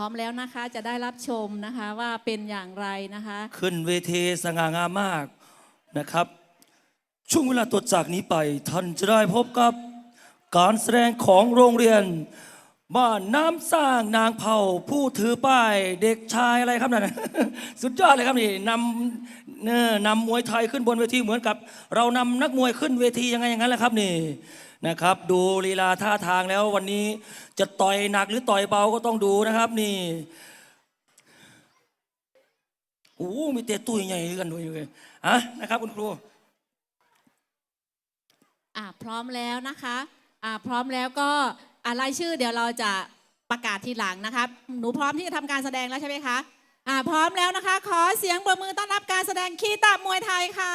พร้อมแล้วนะคะจะได้รับชมนะคะว่าเป็นอย่างไรนะคะ ขึ้นเวทีสง่างามมากนะครับ ช่วงเวลาต่อจากนี้ไปท่านจะได้พบกับการแสดงของโรงเรียน บ้านน้ำสร้างนางเผาผู้ถือป้ายเด็กชายอะไรครับนั่นสุดยอดเลยครับนี่นำเนอนำมวยไทยขึ้นบนเวทีเหมือนกับ เรานำนักมวยขึ้นเวทียังไงอย่างนั้นแหละครับนี่ นะครับ ดูลีลาท่าทางแล้ววันนี้จะต่อยหนักหรือต่อยเบาก็ต้องดูนะครับ นี่โอ้มีเตะตุ้ยใหญ่กันด้วยเลยอะนะครับ คุณครูอ่าพร้อมแล้วนะคะอ่าพร้อมแล้วก็อ่ารชื่อ เดี๋ยวเราจะประกาศทีหลังนะคะหนูพร้อมที่จะทำการแสดงแล้วใช่ไหมคะอ่าพร้อมแล้วนะคะ ขอเสียงปรบมือต้อนรับการแสดงคีตามวยไทยค่ะ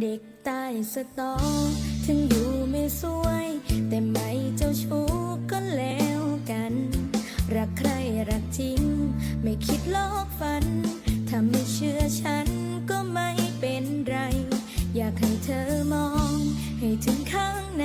เด็กใต้สตอ ถึงดูไม่สวย แต่ไม่เจ้าชู้ก็แล้วกัน รักใครรักจริง ไม่คิดโลกฝัน ถ้าไม่เชื่อฉันก็ไม่เป็นไร อยากให้เธอมอง ให้ถึงข้างใน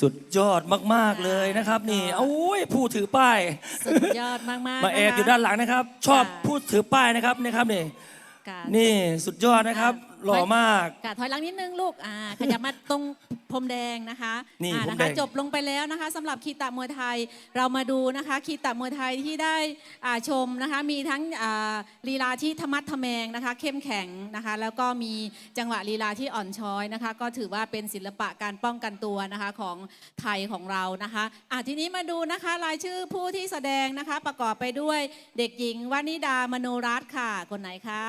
สุดยอดมากๆเลยนะครับนี่โอ้ยผู้ถือป้าย สุดยอดมากๆมาแอบนะคะอยู่ด้านหลังนะครับ ชอบค่ะผู้ถือป้ายนะครับนี่ครับนี่ค่ะนี่สุดยอดนะครับค่ะหล่อมากค่ะถอยหลังนิดนึงลูกอ่าขยับมาตรงพรมแดงนะคะนี่อ่าพรมนะแดคะงจบลงไปแล้วนะคะสำหรับคีตะมวยไทยเรามาดูนะคะคีตะมวยไทยที่ได้อ่าชมนะคะมีทั้งอ่าลีลาที่ธรรมัดทแมงนะคะ เข้มแข็งนะคะ แล้วก็มีจังหวะลีลาที่อ่อนช้อยนะคะ ก็ถือว่าเป็นศิลปะการป้องกันตัวนะคะของไทยของเรานะคะอ่าทีนี้มาดูนะคะรายชื่อผู้ที่แสดงนะคะประกอบไปด้วยเด็กหญิงวนิดามโนรัตน์ค่ะคนไหนคะ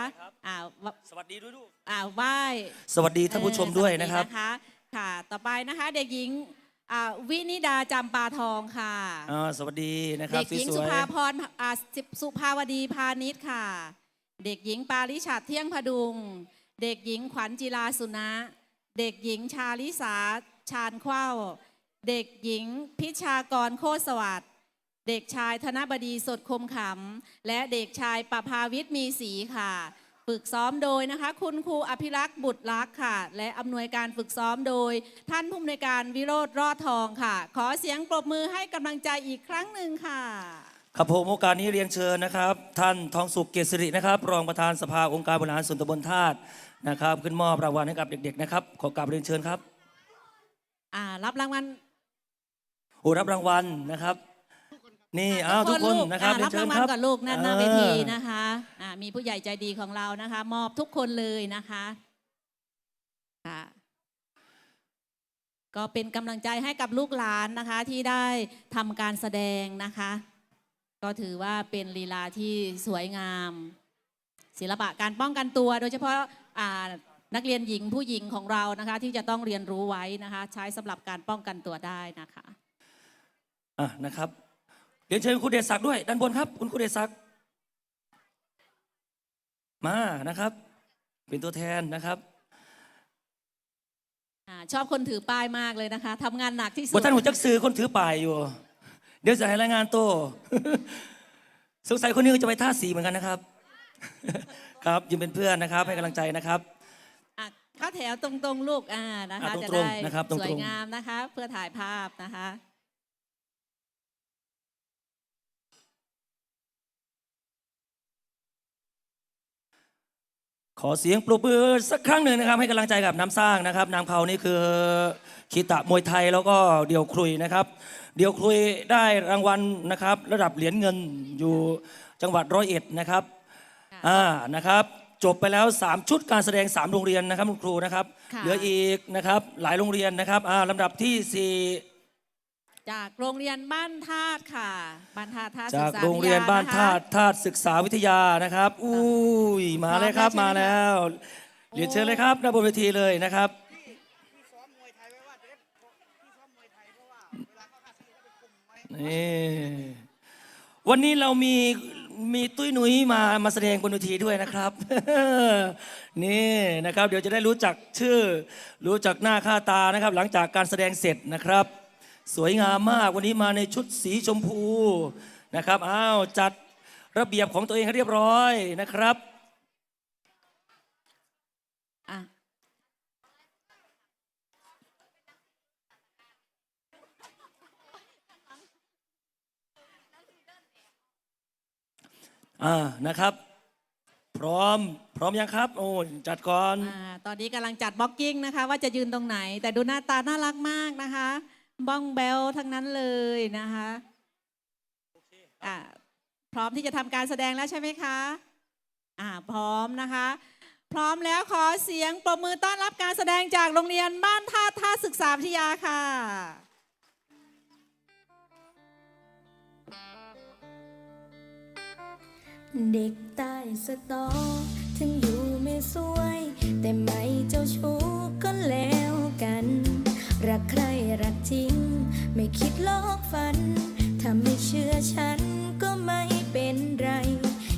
อ่าวะสวัสดีด้วยลูก อ่าไหว้สวัสดีท่านผู้ชมด้วยนะครับ เออสวัสดีค่ะ ต่อไปนะคะ เด็กหญิงอ่าวินิดาจำปาทองค่ะ อ่าสวัสดีนะครับเด็กหญิงสสุวยภาพรอ่าสิสุภาวดีพาณิชย์ค่ะ เด็กหญิงปาริชัดเที่ยงพดุง เด็กหญิงขวัญจิราสุนะ เด็กหญิงชาลิสาชาญเข้า เด็กหญิงพิชากรโคตรสวัสดิ์เด็กชายธนบดีสดคมขำและเด็กชายประภาวิทย์มีสีค่ะ ฝึกซ้อมโดยนะคะ คุณครูอภิรักษ์บุตรลักษ์ค่ะ และอำนวยการฝึกซ้อมโดย ท่านผู้อำนวยการวิโรธรอดทองค่ะ ขอเสียงปรบมือให้กำลังใจอีกครั้งหนึ่งค่ะ ครับผมโอกาสนี้เรียนเชิญนะครับ ท่านทองสุขเกษรินะครับ รองประธานสภาองค์การบริหารส่วนตำบลธาตุนะครับ ขึ้นมอบรางวัลให้กับเด็กๆนะครับ ขอกราบเรียนเชิญครับอ่ารับรางวัล โอ้รับรางวัลนะครับ นี่อ้าวทุกคนลูกนะครับอ่าเรียรันบเชิราญงวัคลรับก่อนลูกนั่นหน้าเออเวทีนะคะอ่ามีผู้ใหญ่ใจดีของเรานะคะ มอบทุกคนเลยนะคะค่ะก็เป็นกำลังใจให้กับลูกหลานนะคะ ที่ได้ทำการแสดงนะคะ ก็ถือว่าเป็นลีลาที่สวยงาม ศิลปะการป้องกันตัว โดยเฉพาะอ่านักเรียนหญิงผู้หญิงของเรานะคะ ที่จะต้องเรียนรู้ไว้นะคะ ใช้สำหรับการป้องกันตัวได้นะคะ อะนะครับ เรียนเชิญคุณเดชศักดิ์ด้วย ด้านบนครับ คุณครูเดชศักดิ์มานะครับ เป็นตัวแทนนะครับอาชอบคนถือป้ายมากเลยนะคะทำงานหนักที่สุบดท่านหัวจักซื้อคนถือป่ายอยู่ เดี๋ยวจะให้รายงานตัวสงสัยคนนี้ก็จะไปท่าสีเหมือนกันนะครับ ครับยืมเป็นเพื่อนนะครับ ให้กำลังใจนะครับ อะเข้าแถวตรงๆลูกอ่านะคะอะจะตรงได้ๆนะครับตรงๆ สวยงามนะคะ เพื่อถ่ายภาพนะคะ ขอเสียงปรบมือสักครั้งหนึ่งนะครับ ให้กำลังใจกับน้ำสร้างนะครับนางเผานี่คือคีตะมวยไทยแล้วก็เดี่ยวครุยนะครับ เดี่ยวครุยได้รางวัลนะครับ ระดับเหรียญเงินอยู่จังหวัดร้อยเอ็ดนะครับค่ะอ่านะครับ จบไปแล้ว 3 ชุดการแสดง 3 โรงเรียนนะครับคุณครูนะครับค่ะเหลืออีกนะครับหลายโรงเรียนนะครับอ่าลำดับทีสี่ จากโรงเรียนบ้านธาตุค่ะ บ้านธาตุท่า4ศึจากษาโรงเรียนบ้านวิทธาตุธาตุศึกษาวิทยานะครับอุ้ยมาเลยครับพร้อมามแล้วแล้วเรียนเชิญเลยครับหน้าบนเวทีเลยนะครับนี่วันนี้เรามีมีตุ้ยหนุยมามาแสดงบนเวทีด้วยนะครับ นี่นะครับ เดี๋ยวจะได้รู้จักชื่อ รู้จักหน้าค่าตานะครับ หลังจากการแสดงเสร็จนะครับ สวยงามมากวันนี้มาในชุดสีชมพูนะครับอ้าวจัดระเบียบของตัวเองให้เรียบร้อยนะครับอะอ่านะครับ พร้อมพร้อมยังครับ โอ้จัดก่อนอ่าตอนนี้กำลังจัดบล็อกกิ้งนะคะ ว่าจะยืนตรงไหน แต่ดูหน้าตาน่ารักมากนะคะ บ้องแบลทั้งนั้นเลยนะคะอ่าพร้อมที่จะทำการแสดงแล้วใช่ไหมคะอ่าพร้อมนะคะ พร้อมแล้วขอเสียงปรบมือต้อนรับการแสดงจากโรงเรียนบ้านท่าท่าศึกษาวิทยาค่ะเด็กใต้สตอ ถึงอยู่ไม่สวย แต่ไม่เจ้าชู้ก็แล้วกัน รักใครรักจริง ไม่คิดลอกฝัน ถ้าไม่เชื่อฉันก็ไม่เป็นไร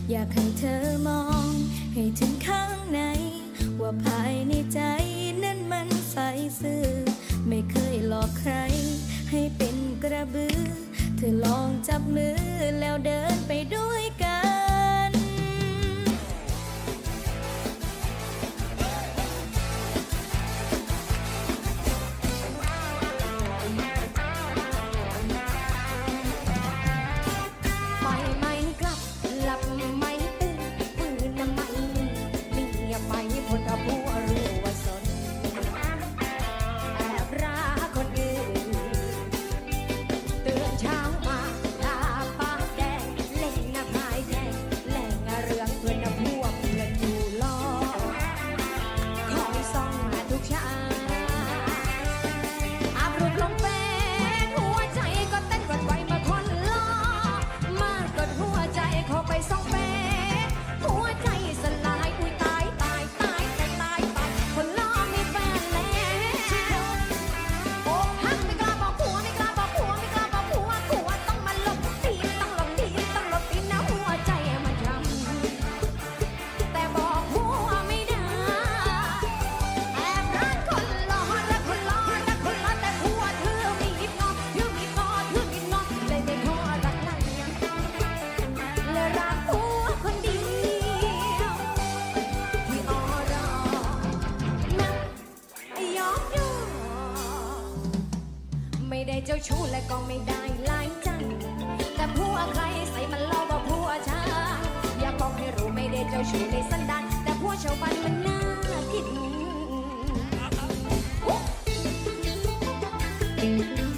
อยากให้เธอมอง ให้ถึงข้างใน ว่าภายในใจนั้นมันใสซื่อ ไม่เคยหลอกใคร ให้เป็นกระบือ เธอลองจับมือแล้วเดิา อัพ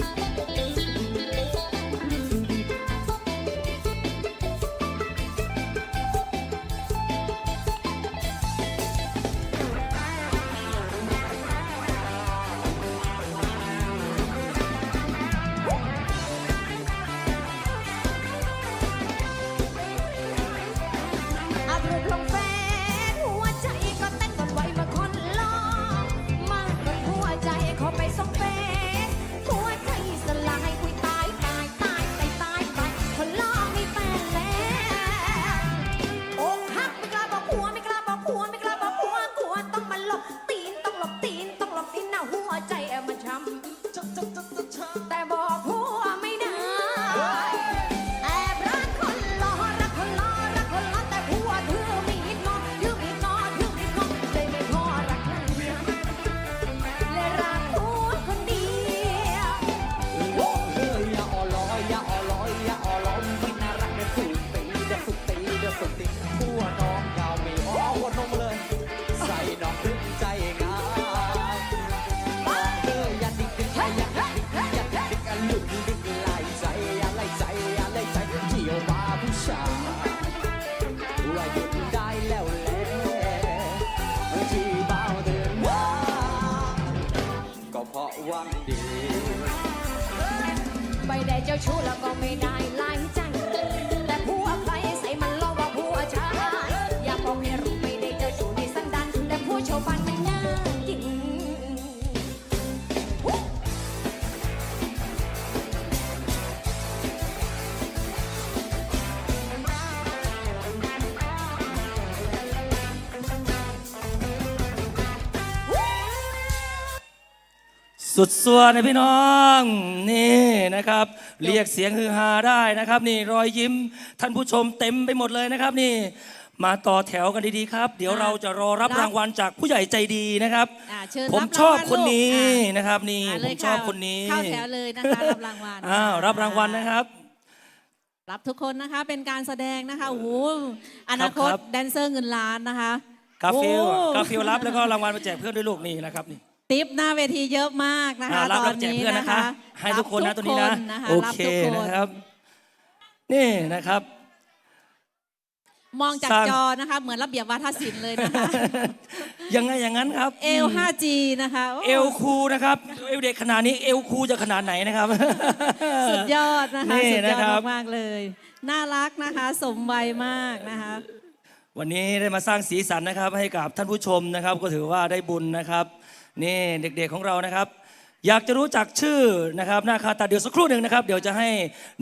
ชู้แล้วก็ไม่ได้ไล่ใจแต่ผัวใครใส่มันล้อว่าผัวชาย อยากบอกให้รู้ไม่ได้เจ้าชู้ในสันดานแต่ผัวชาวบ้านมันน่ากินสุดสัวนะพี่น้อง นี่นะครับ เรียกเสียงฮือฮาได้นะครับ นี่รอยยิ้มท่านผู้ชมเต็มไปหมดเลยนะครับ นี่ มาต่อแถวกันดีๆครับ เดี๋ยวเราจะรอรับรับรางวัลจากผู้ใหญ่ใจดีนะครับ อ่าเชิญผมรับชอบรางวัลคนนี้ลูกอะนะครับ นี่อ่าผเลมยชอบคนนี้เข้าแถวเลยนะคะรับรางวัลอ้าวรับรางวัลนะครับ รับทุกคนนะคะเป็นการแสดงนะคะโอ้โหอนาคตครับ แดนเซอร์เงินล้านนะคะกาฟิลโอ้ กาฟิลรับแล้วก็รางวัลมาแจกเพื่อนด้วยลูกนี่นะครับนี่ ติปหน้าเวทีเยอะมากนะคะ อ่ารับตอรับนแจกนี้เพื่อนนะนะคะ คะให้ทุกคนนะรับตัวนี้นะนะคะโอรับเคทุกนนะครับ นี่นะครับ มองจากสร้าง จอนะคะ เหมือนระเบียบวาทศิลป์เลยนะคะ ยังไงอย่างนั้นครับ เอล 5G นะคะโเอลคูนะครับเอลเด็กขนาดนี้เอลคูจะขนาดไหนนะครับ สุดยอดนะคะ นี่สุดยนะครัอบดมากๆเลย น่ารักนะคะ สมวัยมากนะคะ วันนี้ได้มาสร้างสีสันนะครับ ให้กับท่านผู้ชมนะครับ ก็ถือว่าได้บุญนะครับ นี่เด็กๆของเรานะครับ อยากจะรู้จักชื่อนะครับหน้าคาตาเดี๋ยวสักครู่หนึ่งนะครับ เดี๋ยวจะให้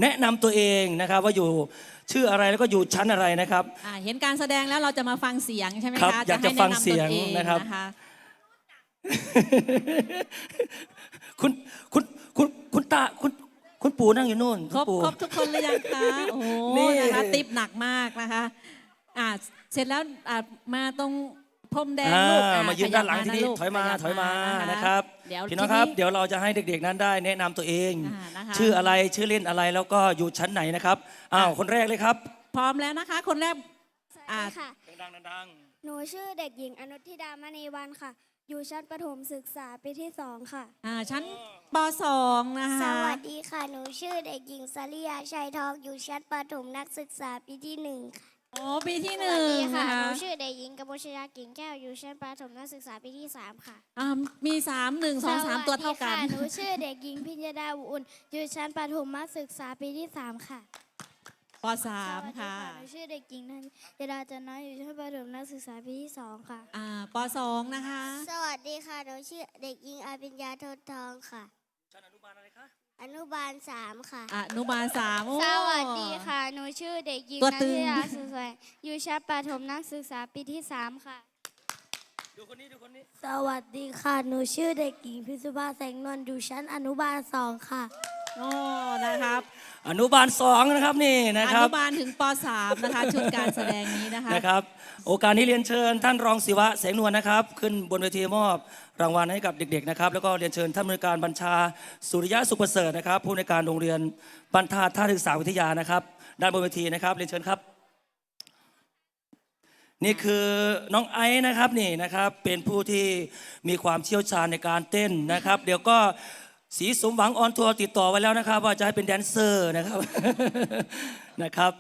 แนะนำตัวเองนะครับ ว่าอยู่ชื่ออะไรแล้วก็อยู่ชั้นอะไรนะครับ อ่าเห็นการแสดงแล้วเราจะมาฟังเสียงใช่ไหมครับคะอยากจะให้ฟังแนนำเสียงตอนะครับนะคะคุณคุณคุณคุณตาคุณคุณปู่นั่งอยู่นู่นครบณปู่ ครบทุกคนหรือยังคะโอ้โหนี่ นะคะติปหนักมากนะคะอ่าเสร็จแล้วอ่ามาตรง พรมแดงอ่าลูกอ่มายืนด้านหลังทีนี้ขบถอยมาขบถอยมาะนะครับเดี๋ยวพี่น้องครับทีเดี๋ยวเราจะให้เด็กๆนั้นได้แนะนำตัวเองอ่านะคะชื่ออะไรชื่อเล่นอะไรแล้วก็อยู่ชั้นไหนนะครับอ้าวคนแรกเลยครับ พร้อมแล้วนะคะ คนแรกสวัสอ่าดีค่ะดังๆดังหนูชื่อเด็กหญิงอนุทิดามณีวันค่ะ อยู่ชั้นประถมศึกษาปีที่สองค่ะอ่าชั้นป .2 นะคะสวัสดีค่ะ หนูชื่อเด็กหญิงสริยาชัยทองอยู่ชั้นประถมนักศึกษาปีที่หนึ่งค่ะ โอ้ปีที่สหนึ่วัสงดีค่ะนะคะหนูชื่อเด็กหญิงกมลชยากิ่งแก้ว อยู่ชั้นประถมนักศึกษาปีที่สามค่ะอ่ามีสามหนึ่งสองสามตัวเท่ากัน สวัสดีค่ะ หนูชื่อเด็กหญิงพิญญาดาอุ่น อยู่ชั้นประถมนักศึกษาปีที่สามค่ะปส .3 วัสดีค่ะหนูชื่อเด็กหญิงนันยดาจันน้อย อยู่ชั้นประถมนักศึกษาปีที่สองค่ะ อ่าป .2 นะคะ สวัสดีค่ะ หนูชื่อเด็กหญิงอาปิญญาทดทองค่ะๆชั้นอนุบาล อะไรคะอนุบาลสามค่ะ อนุบาลสามโอ้ สวัสดีค่ะ หนูชื่อเด็กหญิงตัวนัตึนงทิยาสุสวยอยู่ชั้นประถมนักศึกษาปีที่สามค่ะ ดูคนนี้ดูคนนี้ สวัสดีค่ะ หนูชื่อเด็กหญิงพิสุภาแสงนวลอยู่ชั้นอนุบาลสองค่ะ โอ้นะครับ อนุบาลสองนะครับนี่นะอครับ นุบาลถึงป .3 นะคะ ชุดการแสดงนี้นะคะ นะครับโอกาสนี้เรียนเชิญท่านรองศิวะแสงนวลนะครับ ขึ้นบนเวทีมอบรางวัลให้กับเด็กๆนะครับ แล้วก็เรียนเชิญท่านผู้ในวยการบัญชาสุริยะสุขประเสริฐนะครับ ผู้ในวยการโรงเรียนบรรทัดท่าศึกษาวิทยานะครับด้านบนเวทีนะครับ เรียนเชิญครับ นี่คือน้องไอซ์นะครับนี่นะครับเป็นผู้ที่มีความเชี่ยวชาญในการเต้นนะครับ เดี๋ยวก็ สีสมหวังออนทัวร์ติดต่อไว้แล้วนะครับ ว่าจะให้เป็นแดนเซอร์นะครับนะครับ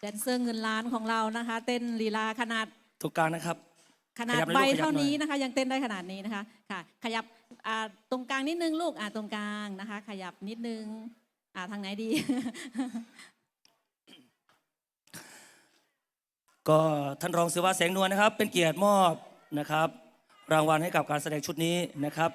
แดนเซอร์เงินล้านของเรานะคะ เต้นลีลาขนาดตรงกลางนะครับ ขนาดขยับหน่ใบอยลูกขยับเท่านี้หน่อยนะคะ ยังเต้นได้ขนาดนี้นะคะค่ะ ขยับอ่าตรงกลางนิดนึงลูกอ่าตรงกลางนะคะ ขยับนิดนึงอ่าทางไหนดี ก็ท่านรองศิวะแสงนวลนะครับ เป็นเกียรติมอบนะครับ รางวัลให้กับการแสดงชุดนี้นะครับ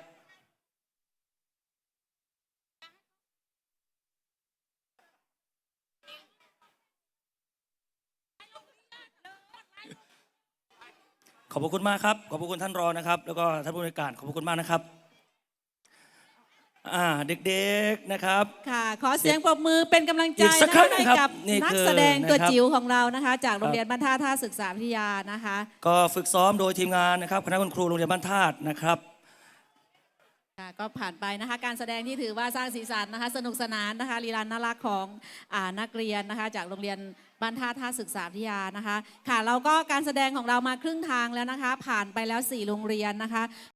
ขอบพระคุณมากครับ ขอบพระคุณท่านรอนะครับ แล้วก็ท่านผู้บริการ ขอบพระคุณมากนะครับ อ่าเด็กๆนะครับ ค่ะ ขอเสียงปรบมือเป็นกำลังใจอีกสักนะครั้คะงให้นะครับกับนี่นักคือแสดงตัวนะครับ จิ๋วของเรานะคะ จากโรงเรียนบ้านท่าท่าศึกษาวิทยานะคะ ก็ฝึกซ้อมโดยทีมงานนะครับคณะคุณครูโรงเรียนบ้านธาตุนะครับ ค่ะก็ผ่านไปนะคะการแสดงที่ถือว่าสร้างสีสันนะคะสนุกสนานนะคะลีลาน่ารักของอานักเรียนนะคะจากโรงเรียนบ้านท่าท่าศึกษาวิทยานะคะ ค่ะเราก็การแสดงของเรามาครึ่งทางแล้วนะคะ ผ่านไปแล้ว 4 โรงเรียนนะคะ